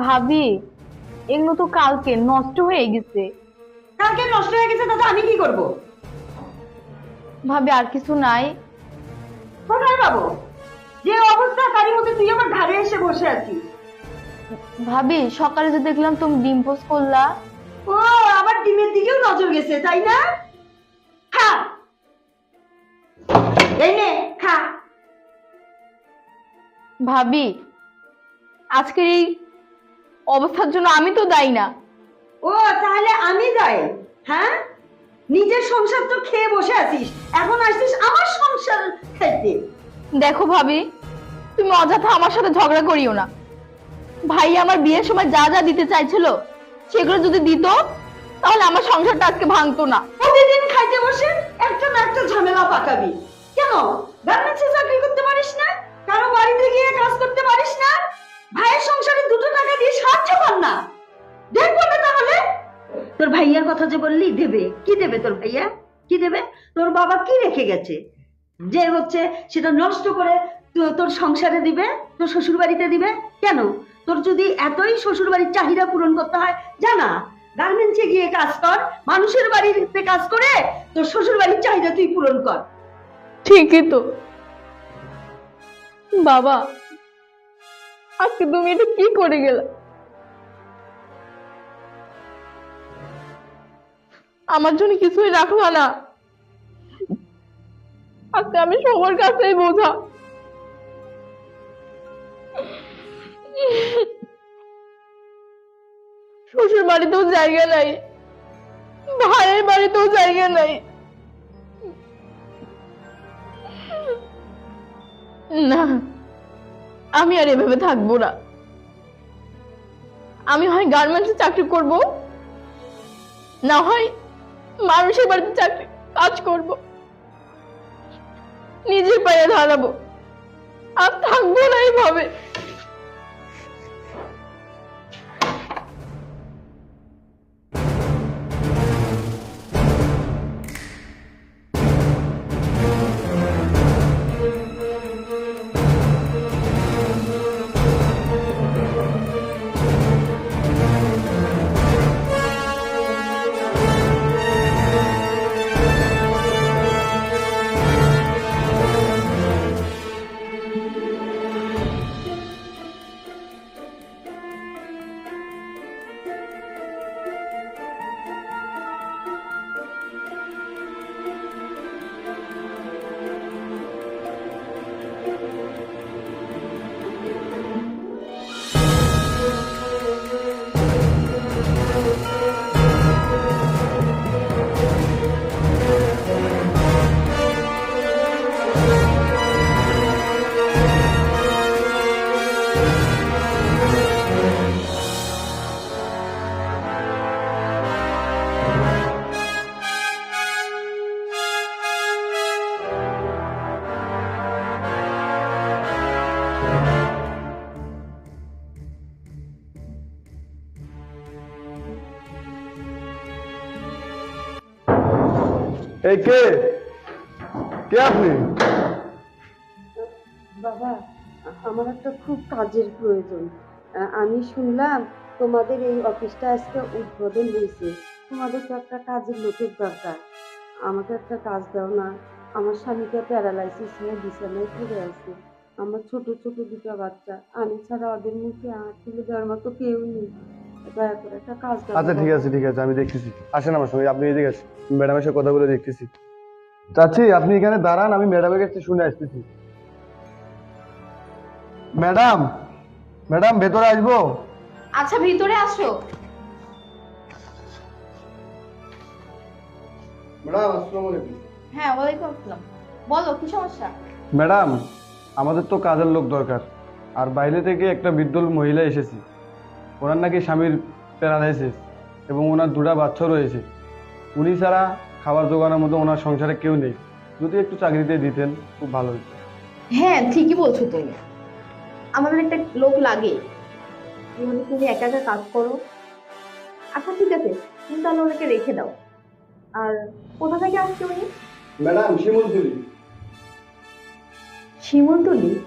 ভাবি এগুলো তো কালকে নষ্ট হয়ে গেছে। কালকে নষ্ট হয়ে গেছে দাদা আমি কি করব? ভাবি আর কিছু নাই। কোথায় পাবো? যে অবস্থা তারই মধ্যে তুই আমার ঘরে এসে বসে আছিস। ভাবি সকালে যে দেখলাম তুমি ডিম পোস্ট করলা। ও আবার ডিমের দিকেও নজর গেছে তাই না? খা। এই নে খা। ভাবি আজকের এই অবস্থার জন্য আমি তো দায়ী না। ও তাহলে আমি যাই হ্যাঁ? নিজের সংসার তো খেয়ে বসে আছিস। এখন আসছিস আমার সংসার খাইতে দেখো ভাবি তুমি অযথা আমার সাথে ঝগড়া করিও না। ভাই আমার বিয়ের সময় যা যা দিতে চাইছিল সেগুলো যদি দিত তাহলে আমার সংসারটা আজকে ভাঙতো না। প্রতিদিন খাইতে বসে একটা না একটা ঝামেলা পাকাবি। কেন? গার্মেন্টসে চাকরি করতে পারিস না? কারও বাড়িতে গিয়ে কাজ করতে পারিস না? ভাইয়ের সংসারে দুটো টাকা দিয়ে সাহায্য কর না। দেখব না তাহলে। তোর ভাইয়ার কথা যে বললি, দেবে। কি দেবে তোর ভাইয়া? কি দেবে? তোর বাবা কি রেখে গেছে? যে হচ্ছে সেটা নষ্ট করে তোর সংসারে দিবে, তোর শ্বশুর বাড়িতে দিবে। কেন? তোর যদি এতই শ্বশুর বাড়ির চাহিদা পূরণ করতে হয়, জানা। গার্মেন্টসে গিয়ে কাজ কর, মানুষের বাড়িতে কাজ করে, তোর শ্বশুর বাড়ির চাহিদা তুই পূরণ কর। ঠিকই তো। বাবা আজকে তুমি এটা কি করে গেলে? আমার জন্য কিছুই রাখল না। আজকে আমি সবার কাছেই বোঝা। শ্বশুর বাড়িতেও জায়গা নাই। ভাইয়ের বাড়িতেও জায়গা নাই। না। আমি আর এভাবে থাকব না। আমি হয় গার্মেন্টসে চাকরি করব, না হয় মানুষের বাড়িতে চাকরি কাজ করব। নিজের পায়ে দাঁড়াবো। আর থাকব না এইভাবে এই কে? কে আপনি? বাবা, আমার একটা খুব কাজের প্রয়োজন। আমি শুনলাম তোমাদের এই অফিসটা আজকে উদ্বোধন হয়েছে। তোমাদের তো একটা কাজের লোকের দরকার। আমাকে একটা কাজ দাও না। আমার স্বামীকে প্যারালাইসিস হয়ে বিছানায় পড়ে আছে। আমার ছোট ছোট দুটো বাচ্চা। আমি ছাড়া ওদের মুখে আঁচ তুলে দেওয়ার মতো কেউ নেই। দয়া করে একটা কাজ দাও। আচ্ছা ঠিক আছে ঠিক আছে আমি দেখতেছি। আসেন আমার সঙ্গে আপনি এদিকে আসেন। ম্যাডামের সাথে কথা বলে দেখতেছি। চাচ্ছি আপনি এখানে দাঁড়ান আমি ম্যাডামের কাছে শুনে আসতেছি। ম্যাডাম ম্যাডাম ভেতরে আসব? আচ্ছা ভিতরে আসো। ম্যাডাম আসসালামু আলাইকুম। হ্যাঁ ওয়ালাইকুম আসসালাম। বলো কি সমস্যা? ম্যাডাম আমাদের তো কাজের লোক দরকার। আর বাইরে থেকে একটা বৃদ্ধ মহিলা এসেছে। ওনার নাকি স্বামীর প্যারালাইসিস এবং ওনার দুটা বাচ্চা রয়েছে। উনি ছাড়া খাবার জোগানোর মতো ওনার সংসারে কেউ নেই। যদি একটু চাকরিতে দিতেন খুব ভালো হতো। হ্যাঁ ঠিকই বলছো তুমি। আমাদের একটা লোক লাগে। মানে তুমি একা একা কাজ করো। আচ্ছা ঠিক আছে। তুমি তাহলে ওনাকে রেখে দাও। আর কোথা থেকে আসছে উনি? ম্যাডাম শিমুলতুলি। শিমুলতলি?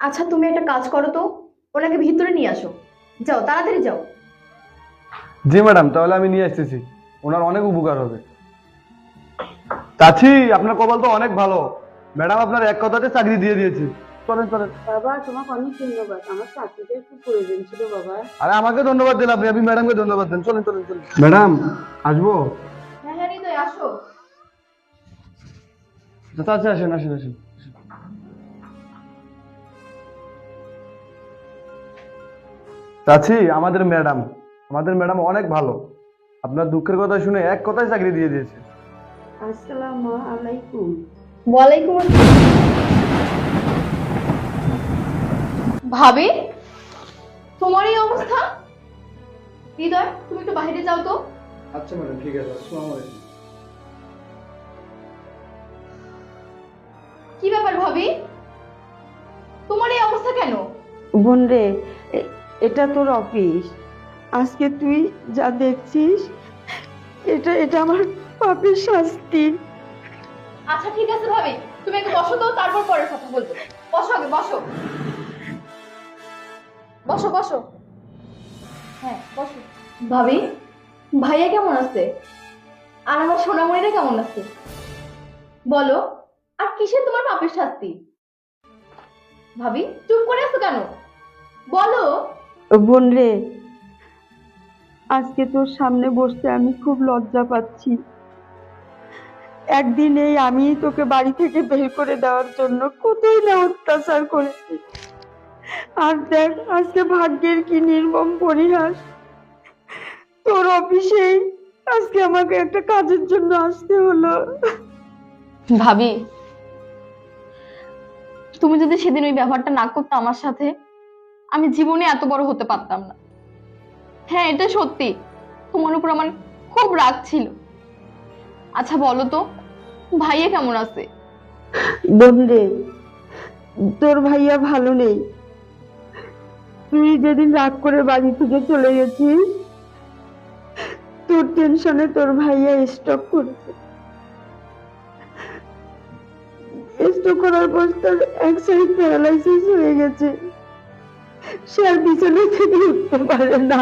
আচ্ছা তুমি একটা কাজ করো তো। ওনাকে ভিতরে নিয়ে আসো। যাও তাড়াতাড়ি যাও। জি ম্যাডাম তাহলে আমি নিয়ে আসতেছি। ওনার অনেক উপকার হবে। চাচি আপনার কপাল তো অনেক ভালো। ম্যাডাম আপনার এক কথাতে চাকরি দিয়ে দিয়েছে। চলেন চলেন। বাবা তোমাকে অনেক ধন্যবাদ। আমার চাকরিটা একটু প্রয়োজন ছিল বাবা। আরে আমাকে ধন্যবাদ দিন আপনি। আপনি ম্যাডামকে ধন্যবাদ দেন। চলেন চলেন চলেন। ম্যাডাম আসব? হ্যাঁ হ্যাঁ আসো। চাচা আসেন আসেন আসেন। চাচি আমাদের ম্যাডাম। আমাদের ম্যাডাম অনেক ভালো। আপনার দুঃখের কথা শুনে এক কথায় চাকরি দিয়ে দিয়েছে। আসসালামু আলাইকুম। ওয়ালাইকুম ভাবি তোমার এই অবস্থা? হৃদয় তুমি একটু বাইরে যাও তো। আচ্ছা ম্যাডাম ঠিক আছে আসসালামু আলাইকুম। কি ব্যাপার ভাবি? তোমার এই অবস্থা কেন? বোন রে এটা তোর অফিস। আজকে তুই যা দেখছিস, এটা এটা আমার পাপের শাস্তি। আচ্ছা ঠিক আছে ভাবি, তুমি একটু বসো তো, তারপর পরে কথা বলব। বসো আগে, বসো। বসো বসো। হ্যাঁ বসো। ভাবি, ভাইয়া কেমন আছে? আর আমার সোনামণিরা কেমন আছে? বলো, আর কিসের তোমার পাপের শাস্তি? ভাবি, চুপ করে আছো কেন? বলো। বোন রে, আজকে তোর সামনে বসতে আমি খুব লজ্জা পাচ্ছি। একদিন এই আমি তোকে বাড়ি থেকে বের করে দেওয়ার জন্য কতই না অত্যাচার করেছি। আর দেখ, আজকে ভাগ্যের কি নির্মম পরিহাস। তোর অফিসেই আজকে আমাকে একটা কাজের জন্য আসতে হলো। ভাবি, তুমি যদি সেদিন ওই ব্যবহারটা না করতে আমার সাথে আমি জীবনে এত বড় হতে পারতাম না। হ্যাঁ এটা সত্যি। তোমার উপর আমার খুব রাগ ছিল। আচ্ছা বলো তো, ভাইয়া কেমন আছে? বোন তোর ভাইয়া ভালো নেই। তুই যেদিন রাগ করে বাড়ি থেকে চলে গেছিস, তোর টেনশনে তোর ভাইয়া স্টক করেছে। স্টক করার পর তার এক সাইড প্যারালাইসিস হয়ে গেছে। সে আর বিছানা থেকে উঠতে পারে না।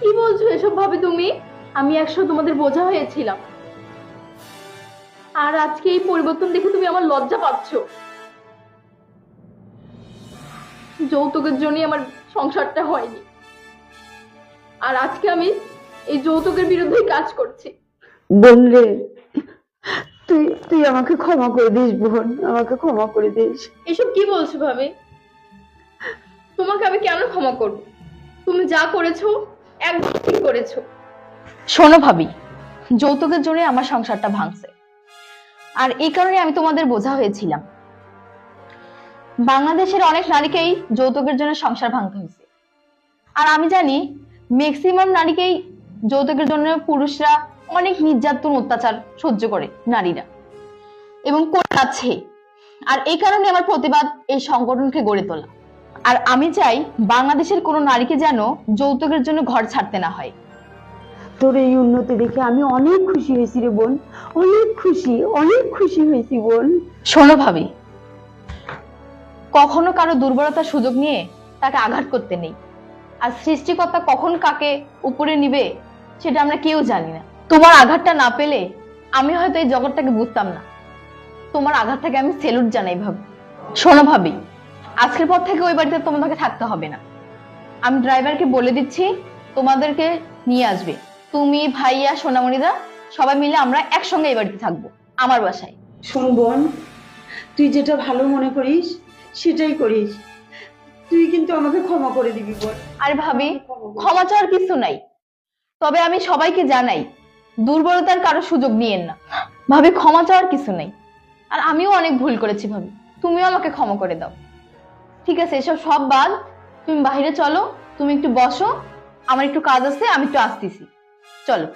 কি বলছো এসব ভাবে তুমি? আমি একশো তোমাদের বোঝা হয়েছিলাম। আর আজকে এই পরিবর্তন দেখে তুমি আমার লজ্জা পাচ্ছ। যৌতুকের জন্যই আমার সংসারটা হয়নি। আর আজকে আমি এই যৌতুকের বিরুদ্ধেই কাজ করছি। বোন রে তুই তুই আমাকে ক্ষমা করে দিস বোন আমাকে ক্ষমা করে দিস। এসব কি বলছো ভাবে? তোমাকে আমি কেন ক্ষমা করব? তুমি যা করেছ, একদম ঠিক করেছ। শোনো ভাবি, যৌতুকের জন্য আমার সংসারটা ভাঙছে। আর এই কারণে আমি তোমাদের বোঝা হয়েছিলাম। বাংলাদেশের অনেক নারীকেই যৌতুকের জন্য সংসার ভাঙতে হয়েছে। আর আমি জানি ম্যাক্সিমাম নারীকেই যৌতুকের জন্য পুরুষরা অনেক নির্যাতন, অত্যাচার সহ্য করে নারীরা। এবং করে আছে আর এই কারণে আমার প্রতিবাদ এই সংগঠনকে গড়ে তোলা। আর আমি চাই বাংলাদেশের কোনো নারীকে যেন যৌতুকের জন্য ঘর ছাড়তে না হয়। তোর এই উন্নতি দেখে আমি অনেক খুশি হয়েছি রে বোন। অনেক খুশি অনেক খুশি হয়েছি বোন। শোনো ভাবি কখনো কারও দুর্বলতার সুযোগ নিয়ে তাকে আঘাত করতে নেই। আর সৃষ্টিকর্তা কখন কাকে উপরে নিবে সেটা আমরা কেউ জানি না। তোমার আঘাতটা না পেলে আমি হয়তো এই জগৎটাকে বুঝতাম না। তোমার আঘাতটাকে আমি সেলুট জানাই ভাবি। শোনো ভাবি আজকের পর থেকে ওই বাড়িতে তোমাদেরকে থাকতে হবে না। আমি ড্রাইভারকে বলে দিচ্ছি তোমাদেরকে নিয়ে আসবে। তুমি ভাইয়া সোনামণিদা সবাই মিলে আমরা একসঙ্গে এই বাড়িতে থাকব আমার বাসায়। শোন বোন তুই যেটা ভালো মনে করিস সেটাই করিস। তুই কিন্তু আমাকে ক্ষমা করে দিবি বোন। আরে ভাবি ক্ষমা চাওয়ার কিছু নাই। তবে আমি সবাইকে জানাই দুর্বলতার কারও সুযোগ নিয়েন না। ভাবি ক্ষমা চাওয়ার কিছু নাই। আর আমিও অনেক ভুল করেছি ভাবি। তুমিও আমাকে ক্ষমা করে দাও। ঠিক আছে, এসব সব বাদ। তুমি বাহিরে চলো, তুমি একটু বসো। আমার একটু কাজ আছে, আমি একটু আসতেছি। চলো।